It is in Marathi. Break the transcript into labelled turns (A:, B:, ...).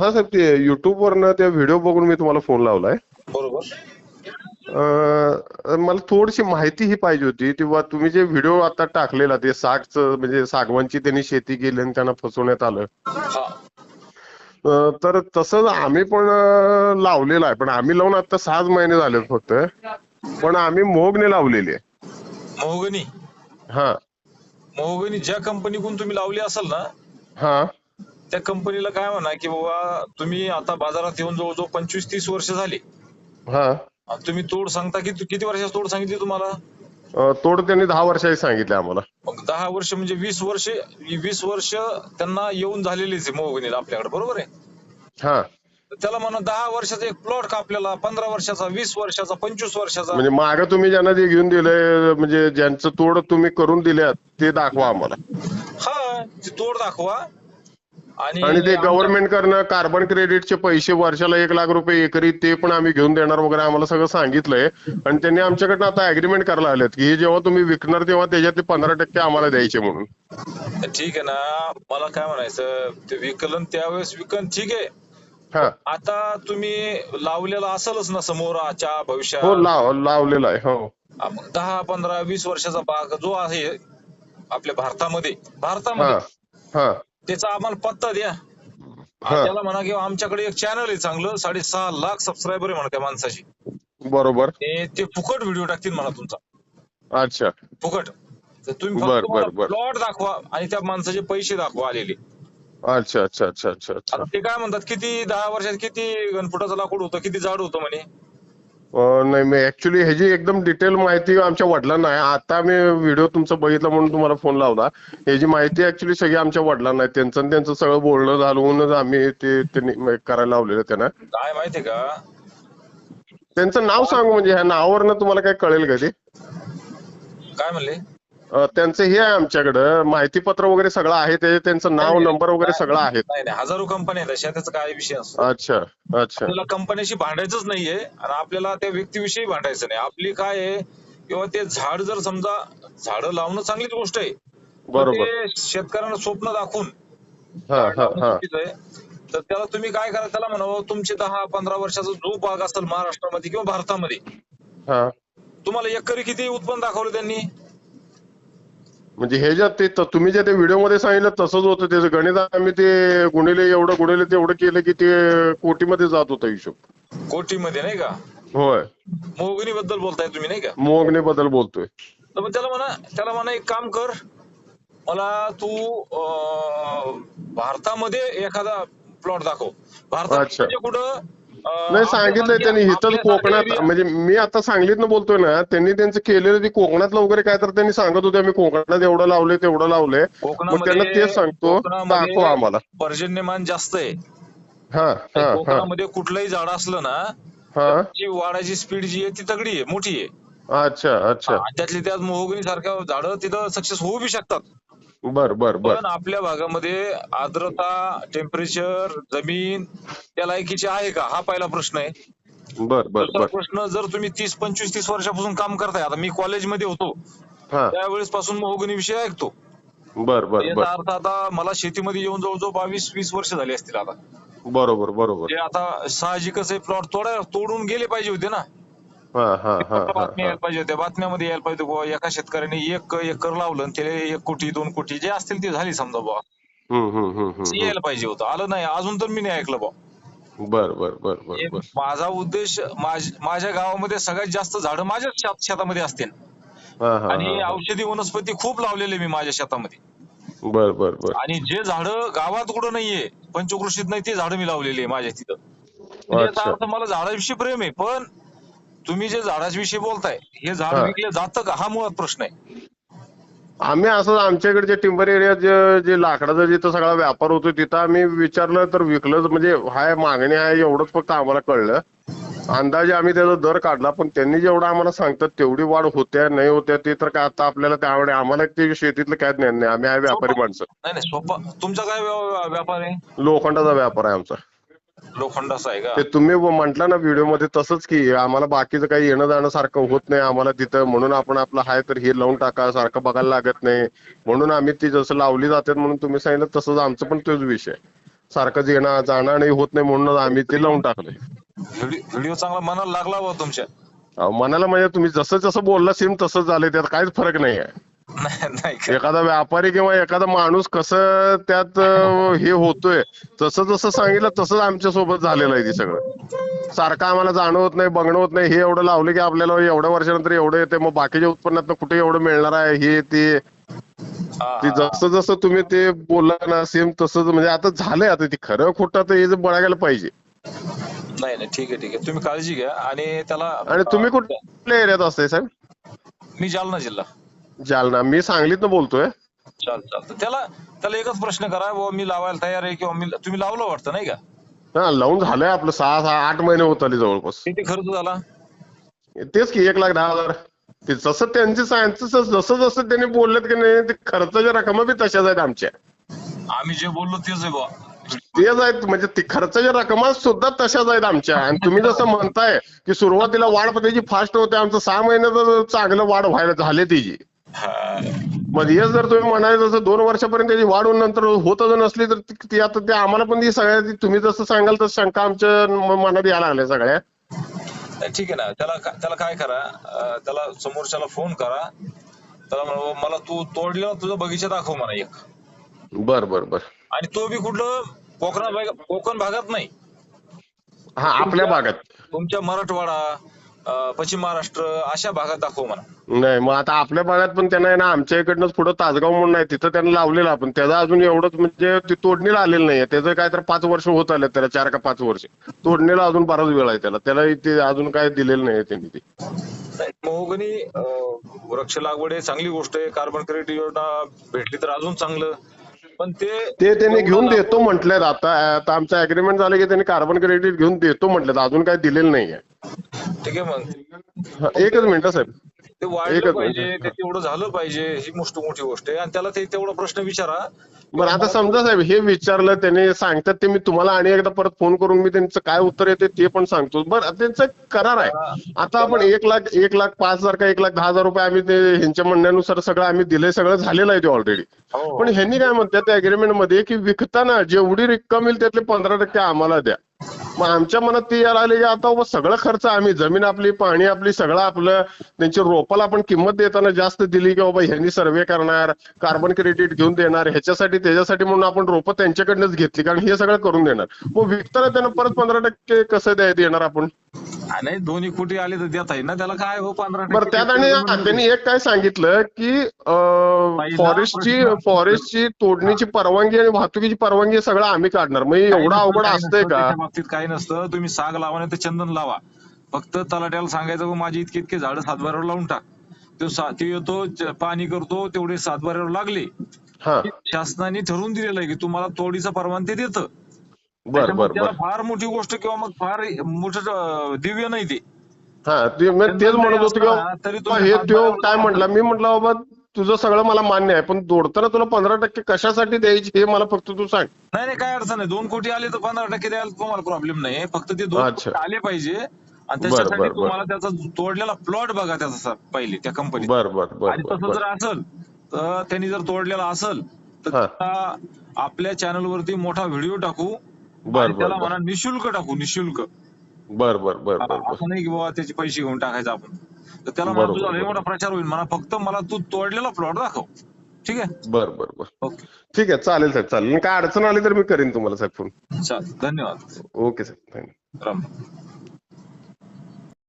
A: हा साहेब ते युट्यूब वरनं त्या व्हिडिओ बघून मी तुम्हाला फोन लावलाय.
B: बरोबर.
A: मला थोडीशी माहिती ही पाहिजे होती किंवा तुम्ही जे व्हिडिओ आता टाकलेला ते सागचं म्हणजे सागवानची त्यांनी शेती केली आणि त्यांना फसवण्यात आलं.
B: हा.
A: तर तसंच आम्ही पण लावलेलं आहे. पण आम्ही लावून आता सहाच महिने झाले फक्त. पण आम्ही मोगने लावलेली आहे.
B: मोहगनी
A: हा.
B: मोहगनी ज्या कंपनीकडून तुम्ही लावली असाल ना
A: हा.
B: त्या कंपनीला काय म्हणा की बाबा तुम्ही आता बाजारात येऊन जवळजवळ पंचवीस तीस वर्ष झाली.
A: हा.
B: आणि तुम्ही तोड सांगता की किती वर्षाची तोड सांगितली तुम्हाला?
A: तोड त्यांनी दहा वर्षाची सांगितले आम्हाला.
B: मग दहा वर्ष म्हणजे वीस वर्ष वीस वर्ष त्यांना येऊन झालेलीच आहे आपल्याकडे बरोबर आहे?
A: हा.
B: त्याला म्हणा दहा वर्षाचा एक प्लॉट का आपल्याला पंधरा वर्षाचा वीस वर्षाचा पंचवीस वर्षाचा?
A: म्हणजे माग तुम्ही ज्यांना जे घेऊन दिलंय म्हणजे ज्यांचं तोड तुम्ही करून दिल्यात ते दाखवा आम्हाला.
B: हा ती तोड दाखवा. आणि
A: ते गव्हर्नमेंट करणं कार्बन क्रेडिटचे पैसे वर्षाला एक लाख रुपये एकरी ते पण आम्ही घेऊन देणार वगैरे आम्हाला सगळं सांगितलंय. आणि त्यांनी आमच्याकडनं आता अग्रीमेंट करायला आलेत की हे जेव्हा तुम्ही विकणार तेव्हा त्याच्यातले पंधरा टक्के आम्हाला द्यायचे म्हणून.
B: ठीक आहे ना. मला काय म्हणायचं ते विकलन त्यावेळेस विकन ठीक आहे.
A: हा.
B: आता तुम्ही लावलेलं असेलच ना समोरच्या
A: हो
B: भविष्यात
A: लाव लावलेलं आहे हो.
B: दहा पंधरा वीस वर्षाचा बाग जो आहे आपल्या भारतामध्ये
A: हा
B: भारतामध्ये
A: हा.
B: त्याचा आम्हाला पत्ता द्या. त्याला म्हणा किंवा आमच्याकडे एक चॅनल आहे चांगलं साडेसहा लाख सबस्क्रायबर आहे म्हणा त्या माणसाची.
A: बरोबर.
B: ते ते फुकट व्हिडिओ टाकतील म्हणा तुमचा.
A: अच्छा.
B: फुकट. तर तुम्ही
A: बर, बर, बर.
B: प्लॉट दाखवा आणि त्या माणसाचे पैसे दाखवा आलेले.
A: अच्छा अच्छा अच्छा अच्छा अच्छा.
B: ते काय म्हणतात किती दहा वर्षात किती गणफुटाचं लाकूड होतं किती जाड होतं म्हणे?
A: नाही मी ऍक्च्युली ह्याची एकदम डिटेल माहिती आमच्या वडिलांना आहे. आता मी व्हिडिओ तुमचा बघितला म्हणून तुम्हाला फोन लावला. ह्याची माहिती ऍक्च्युली सगळी आमच्या वडिलांना आहे. त्यांचं त्यांचं सगळं बोलणं घालवूनच आम्ही ते त्यांनी करायला लावलेलं त्यांना.
B: काय माहितीये का?
A: त्यांचं नाव सांगू म्हणजे ह्या नावावरनं तुम्हाला काय कळेल का ते?
B: काय म्हणले?
A: त्यांचं हे आहे आमच्याकडं. माहितीपत्र वगैरे सगळं आहे ते. त्यांचं नाव नंबर वगैरे सगळं आहे.
B: नाही नाही. हजारो कंपन्या आहेत. अशा त्याचा काय विषय असतो
A: अच्छा अच्छा.
B: आपल्याला कंपन्याशी भांडायचंच नाहीये आणि आपल्याला त्या व्यक्तीविषयी भांडायचं नाही. आपली काय आहे किंवा ते झाड जर समजा झाडं लावणं चांगलीच गोष्ट आहे.
A: बरोबर
B: ते शेतकऱ्यांना स्वप्न दाखवून
A: हा हा
B: लावणं
A: हा.
B: चुकीचं आहे. तर त्याला तुम्ही काय करा त्याला म्हणावं तुमचे दहा पंधरा वर्षाचा जो भाग असेल महाराष्ट्रामध्ये किंवा भारतामध्ये
A: हा.
B: तुम्हाला एकरी किती उत्पन्न दाखवलं त्यांनी?
A: म्हणजे हे ज्या ते तुम्ही जे ते व्हिडिओमध्ये सांगितलं तसंच होतं त्याचं गणित आम्ही ते गुणिले एवढं गुणिले तेवढं केलं की ते कोटीमध्ये जात होता हिशोब.
B: कोटीमध्ये नाही का?
A: होय.
B: मोगनी बद्दल बोलताय तुम्ही नाही का?
A: मोगने बद्दल बोलतोय.
B: तर मग त्याला म्हणा त्याला म्हणा एक काम कर. मला तू भारतामध्ये एखादा प्लॉट दाखव. भारतात
A: अच्छा.
B: म्हणजे कुठं
A: नाही सांगितलंय त्यांनी
B: आपल्यासारख्या
A: कोकणात. म्हणजे मी आता सांगलीतनं बोलतोय ना त्यांनी त्यांचं केलेलं ते कोकणातलं वगैरे काय तर त्यांनी सांगत होते मी कोकणात एवढं लावलंय तेवढं लावलंय. मग त्यांना तेच सांगतो दाखवा आम्हाला.
B: पर्जन्यमान जास्त आहे.
A: हा
B: कोकणामध्ये कुठलंही झाड असलं ना
A: हा.
B: ती वाढायची स्पीड जी आहे ती तगडी आहे मोठी आहे.
A: अच्छा अच्छा.
B: त्यातली त्यात मोहगनी सारख्या झाडं तिथं सक्सेस होऊ बी शकतात.
A: बर बर बर.
B: पण आपल्या भागामध्ये आर्द्रता टेम्परेचर जमीन त्या लायकीची आहे का? हा पहिला प्रश्न आहे.
A: बर बर
B: दुसरा
A: बर.
B: प्रश्न जर तुम्ही तीस पंचवीस तीस वर्षापासून काम करताय आता मी कॉलेजमध्ये होतो.
A: हा.
B: त्यावेळेस पासून मोहगनी विषय ऐकतो.
A: बर बर
B: याचा
A: बर.
B: अर्थ आता मला शेतीमध्ये येऊन जवळजवळ बावीस वीस वर्ष झाली असतील आता.
A: बरोबर बरोबर.
B: जे आता साहजिकच आहे प्लॉट तोडा तोडून गेले पाहिजे होते ना.
A: हा हा हा हा
B: बातम्या यायला पाहिजे होत्या बातम्यामध्ये यायला पाहिजे बुवा एका शेतकऱ्याने एक एकर लावलं आणि त्याला एक कोटी दोन कोटी जे असतील ते झाली समजा बुवा. ते यायला पाहिजे होतं. आलं नाही. अजून तर मी नाही ऐकलं बुवा.
A: बर बर बर बर
B: माझा उद्देश माझ- माझ्या गावामध्ये सगळ्यात जास्त झाडं माझ्याच शेत- शेतामध्ये असतील. आणि औषधी वनस्पती खूप लावलेले मी माझ्या शेतामध्ये.
A: बर बर बर.
B: आणि जे झाडं गावात कुठं नाहीये पंचकृषीत नाही ते झाडं मी लावलेली आहे माझ्या तिथं. म्हणजे याचा
A: अच्छा.
B: अर्थ मला झाडाविषयी प्रेम आहे पण तुम्ही जे झाडाविषयी बोलताय हे झाड
A: हा.
B: विकले जातं का? हा मुळात प्रश्न आहे.
A: आम्ही असं आमच्याकडे जे टिंबर एरियात जे जे लाकडाचा जिथं सगळा व्यापार होतो तिथं आम्ही विचारलं तर विकलं म्हणजे हाय मागणी आहे एवढंच फक्त आम्हाला कळलं. अंदाजे आम्ही त्याचा दर काढला पण त्यांनी जेवढं आम्हाला सांगतात तेवढी वाढ होत्या नाही होत्या ते तर काय आता आपल्याला त्यावेळी आम्हाला ते शेतीतलं काय ज्ञान नाही. आम्ही आहे व्यापारी माणसं.
B: नाही नाही सोपा. तुमचा काय व्या- व्यापार आहे?
A: लोखंडाचा व्यापार आहे आमचा.
B: लोखंडाचा आहे का?
A: ते तुम्ही म्हटलं ना व्हिडिओमध्ये तसंच की आम्हाला बाकीचं काही येणं जाणं सारखं होत नाही आम्हाला तिथं. म्हणून आपण आपलं हाय तर हे लावून टाका सारखं बघायला लागत नाही. म्हणून आम्ही ती जसं लावली जातात म्हणून तुम्ही सांगितलं तसंच आमचं पण तोच विषय सारखं येणं जाणं नाही होत नाही म्हणून आम्ही ते लावून टाकलंय.
B: व्हिडिओ व्हिडिओ चांगला मनाला लागला बा तुमच्या.
A: अहो, मनाला म्हणजे तुम्ही जसं जसं बोलला सेम तसंच झालंय. त्यात काहीच फरक नाही आहे
B: नाही.
A: एखादा व्यापारी किंवा एखादा माणूस कसं त्यात अं, हे होतोय तसं जसं सांगितलं तसंच आमच्यासोबत झालेलं आहे ते सगळं. सारखं आम्हाला जाणं होत नाही बघणं होत नाही हे एवढं लावलं की आपल्याला एवढ्या वर्षानंतर एवढं येते मग बाकीच्या उत्पन्नात कुठे एवढं मिळणार आहे हे ते.
B: हा,
A: ते
B: हा.
A: जसं जसं तुम्ही ते बोलला ना सेम तसंच म्हणजे आता झालंय आता ते. खरं खोटं तर हे जे बघायला पाहिजे.
B: नाही नाही ठीक आहे ठीक आहे. तुम्ही काळजी घ्या आणि त्याला
A: आणि तुम्ही कुठल्या एरियात असताय साहेब?
B: मी जालना जिल्हा.
A: जालना. मी सांगलीतनं बोलतोय.
B: चाल चालतं त्याला त्याला एकच प्रश्न करा बुवा मी लावायला तयार आहे किंवा मी तुम्ही लावलं वाटतं नाही का?
A: हा लावून झालंय आपलं सहा सहा आठ महिने होत आले जवळपास.
B: किती खर्च झाला?
A: तेच की एक लाख दहा हजार. ते जसं त्यांचे सायन्स जसं जसं त्यांनी बोललेत की नाही ते खर्चाच्या रकमा बी तशाच आहेत आमच्या.
B: आम्ही जे बोललो तेच आहे बुवा.
A: तेच आहेत म्हणजे ती खर्चाच्या रकमा सुद्धा तशाच आहेत आमच्या. आणि तुम्ही जसं म्हणताय की सुरुवातीला वाढ त्याची फास्ट होते आमचं सहा महिन्यात चांगलं वाढ व्हायला झाले तिची.
B: हा.
A: मग हे जर तुम्ही म्हणाले तसं दोन वर्षापर्यंत त्याची वाढ होऊन नंतर होतच नसली तर ती- आता ते आम्हाला पण ती सगळ्या तुम्ही जसं सांगाल तसं शंका आमच्या मनात यायला लागल्या सगळ्या.
B: ठीक आहे ना. त्याला त्याला काय करा त्याला समोरच्याला फोन करा. त्याला मला तू तोडलेला तुझा बगीचा दाखव म्हणा एक.
A: बर बर बर.
B: आणि तो बी कुठलं कोकणात भाग- कोकण भागात नाही.
A: हा आपल्या भागात.
B: तुमच्या मराठवाडा अं, पश्चिम महाराष्ट्र अशा भागात दाखव म्हणा.
A: नाही मग आता आपल्या भागात पण त्यांना आहे ना आमच्या इकडनंच पुढं तासगाव म्हणून आहे तिथं त्यांना लावलेलं आपण. त्याचा अजून एवढंच म्हणजे ते तोडणीला आलेलं नाहीये. त्याचं काय तर पाच वर्ष होत आले त्याला चार का पाच वर्ष. तोडणीला अजून बराच वेळ आहे त्याला. त्याला ते अजून काय दिलेलं नाही त्यांनी ते.
B: नाही, महोगनी अं, वृक्ष लागवड आहे चांगली गोष्ट आहे. कार्बन क्रेडिट योजना भेटली तर अजून चांगलं. पण ते
A: ते त्यांनी घेऊन देतो म्हटलेत आता. आता आमचं अग्रीमेंट झालं की त्यांनी कार्बन क्रेडिट घेऊन देतो म्हटलेत अजून काय दिलेलं नाहीये.
B: ठीक आहे मग.
A: एकच मिनिट साहेब.
B: ते वाढलं पाहिजे. ते तेवढं झालं पाहिजे ही मोठी मोठी गोष्ट आहे. आणि त्याला ते तेवढा प्रश्न विचारा.
A: बरं आता समजा साहेब हे विचारलं त्यांनी सांगतात ते मी तुम्हाला आणि एकदा परत फोन करून मी त्यांचं काय उत्तर येते ते पण सांगतो. बरं त्यांचं करार आहे. आता आपण एक लाख एक लाख पाच हजार का एक लाख दहा हजार रुपये आम्ही ते ह्यांच्या म्हणण्यानुसार सगळं आम्ही दिलंय सगळं झालेलं आहे ते ऑलरेडी
B: हो.
A: पण ह्यांनी काय म्हणतात त्या अग्रीमेंटमध्ये की विकताना जेवढी रक्कम येईल त्यातले पंधरा टक्के आम्हाला द्या. मग आमच्या मनात ते यायला आले की आता सगळं खर्च आम्ही जमीन आपली पाणी आपली सगळं आपलं त्यांची रोपाला आपण किंमत देताना जास्त दिली की बाबा ह्यांनी सर्वे करणार कार्बन क्रेडिट घेऊन देणार ह्याच्यासाठी त्याच्यासाठी म्हणून आपण रोपं त्यांच्याकडनंच घेतली कारण हे सगळं करून देणार. मग विकताना त्यांना परत पंधरा टक्के कसं द्यायला येणार आपण?
B: हा, नाही दोन्ही कोटी आले तर देता येईल ना त्याला काय हो पंधरा
A: बरं त्यात आणि त्यांनी एक काय सांगितलं की
B: पहिला
A: फॉरेस्टची
B: प्रश्न-
A: फॉरेस्टची तोडणीची परवानगी आणि वाहतुकीची परवानगी सगळं आम्ही काढणार. मग हे एवढं अवघड असतंय का?
B: त्याच्या बाबतीत काही नसतं. तुम्ही साग लावा नाही तर चंदन लावा. फक्त तलाट्याला सांगायचं "बा, माझी इतकी इतकी झाडं सातबाऱ्यावर लावून टाक. तो सा- तो येतो पाणी करतो तेवढे सातबाऱ्यावर लागले.
A: हा.
B: शासनाने ठरवून दिलेलं आहे की तुम्हाला तोडीचा परवानगी देतं.
A: बर बर
B: त्याला
A: बर.
B: फार मोठी गोष्ट किंवा मग फार मोठं दिव्य नाही ते.
A: हा ते मी तेच म्हणत होतो की
B: असताना तरी
A: बाबा,
B: तुम्ही
A: हे
B: बारा
A: काय म्हटला? मी म्हटलं बाबा तुझं सगळं मला मान्य आहे पण तोडताना तुला पंधरा टक्के कशासाठी द्यायची हे मला फक्त तू सांग.
B: नाही नाही काय अडचण नाही. दोन कोटी आले तर पंधरा टक्के द्यायला तुम्हाला प्रॉब्लेम नाही. फक्त ते दोन
A: अच्छा.
B: कोटी आले पाहिजे. आणि
A: बरं,
B: त्याच्यासाठी
A: बरं, बरं.
B: तुम्हाला त्याचा तोडलेला प्लॉट बघा त्याचा सर पहिले त्या कंपनीत
A: बर बर बर
B: आणि
A: बर
B: तसं
A: बर
B: जर असेल तर त्यांनी जर तोडलेला असेल तर
A: हा.
B: आपल्या चॅनल वरती मोठा व्हिडिओ टाकू.
A: बर
B: त्याला म्हणा निशुल्क टाकू निशुल्क.
A: बर बर बर
B: असं नाही की बाबा त्याचे पैसे घेऊन टाकायचं आपण. तर त्याला तुझा लय. मोठा प्रचार होईल. म्हणा फक्त मला तू तोडलेला प्लॉट दाखव. ठीक आहे?
A: बर बर बर.
B: ओके.
A: ठीक आहे चालेल साहेब चालेल. काय अडचण आली तर मी करीन तुम्हाला साहेब फोन.
B: चालेल धन्यवाद.
A: ओके साहेब थँक्यू
B: राम.